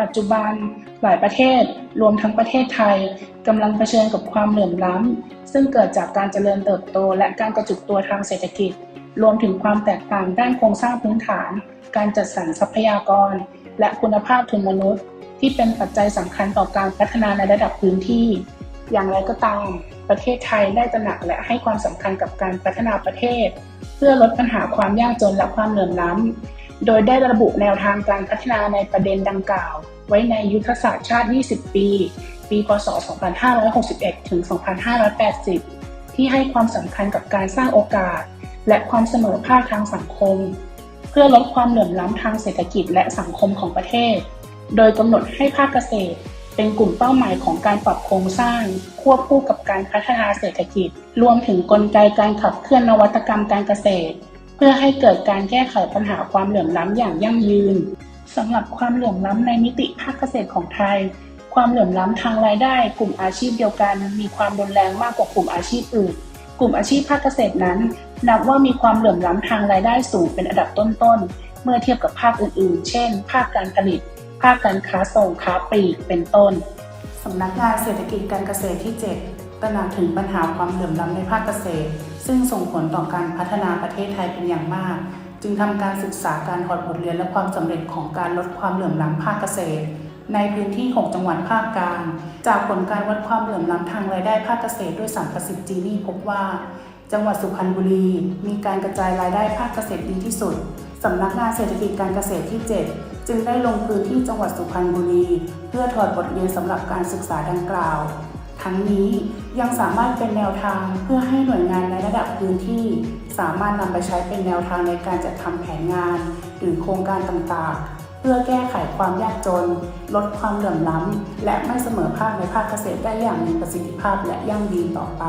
ปัจจุบันหลายประเทศรวมทั้งประเทศไทยกำลังเผชิญกับความเหลื่อมล้ำ ซึ่งเกิดจากการเจริญเติบโต และการกระจุกตัวทางเศรษฐกิจ รวมถึงความแตกต่างด้านโครงสร้างพื้นฐาน การจัดสรรทรัพยากร และคุณภาพทุนมนุษย์ ที่เป็นปัจจัยสำคัญต่อการพัฒนาในระดับพื้นที่ อย่างไรก็ตาม ประเทศไทยได้ตระหนักและให้ความสำคัญกับการพัฒนาประเทศ เพื่อลดปัญหาความยากจนและความเหลื่อมล้ำ โดยได้ระบุแนวทางการพัฒนาในประเด็นดังกล่าว ไว้ในยุทธศาสตร์ชาติ 20 ปี ปี พศ 2561 ถึง 2580 ที่ให้ความสำคัญกับการสร้างโอกาส และความเสมอภาคทางสังคม เพื่อลดความเหลื่อมล้ำทางเศรษฐกิจและสังคมของประเทศ โดยกำหนดให้ภาคเกษตรเป็นกลุ่มเป้าหมายของการปรับโครงสร้าง ควบคู่กับการพัฒนาเศรษฐกิจ รวมถึงกลไกการขับเคลื่อนนวัตกรรมการเกษตร เพื่อให้เกิดการแก้ไขปัญหาความเหลื่อมล้ำอย่างยั่งยืนสำหรับความเหลื่อมล้ำในมิติภาคเกษตรของไทย ความเหลื่อมล้ำทางรายได้ กลุ่มอาชีพเดียวกัน มีความรุนแรงมากกว่ากลุ่มอาชีพอื่น กลุ่มอาชีพภาคเกษตรนั้น นับว่ามีความเหลื่อมล้ำทางรายได้สูงเป็นอันดับต้นๆ เมื่อเทียบกับภาคอื่นๆ เช่น ภาคการผลิต ภาคการค้าส่งค้าปลีกเป็นต้นสำนักงานเศรษฐกิจการเกษตรที่ 7 ตระหนักถึงปัญหาความเหลื่อมล้ำในภาคเกษตร ซึ่งส่งผลต่อการพัฒนาประเทศไทยเป็นอย่างมาก จึงทำการศึกษาการถอดบทเรียนและความสำเร็จของการลดความเหลื่อมล้ำภาคเกษตร ในพื้นที่ 6 จังหวัดภาคกลาง จากผลการวัดความเหลื่อมล้ำทางรายได้ภาคเกษตรด้วยสัมประสิทธิ์จีนี่พบว่า จังหวัดสุพรรณบุรี มีการกระจายรายได้ภาคเกษตรดีที่สุดสำนักงานเศรษฐกิจการเกษตรที่ 7 จึงได้ลงพื้นที่จังหวัดสุพรรณบุรี เพื่อถอดบทเรียนสำหรับการศึกษาดังกล่าว ทั้งนี้ยังสามารถเป็นแนวทางเพื่อให้หน่วยงานในระดับพื้นที่ สามารถนำไปใช้เป็นแนวทางในการจัดทำแผนงาน หรือโครงการต่างๆ เพื่อแก้ไขความยากจน ลดความเหลื่อมล้ำและไม่เสมอภาคในภาคเกษตรได้อย่างมีประสิทธิภาพและยั่งยืนต่อไป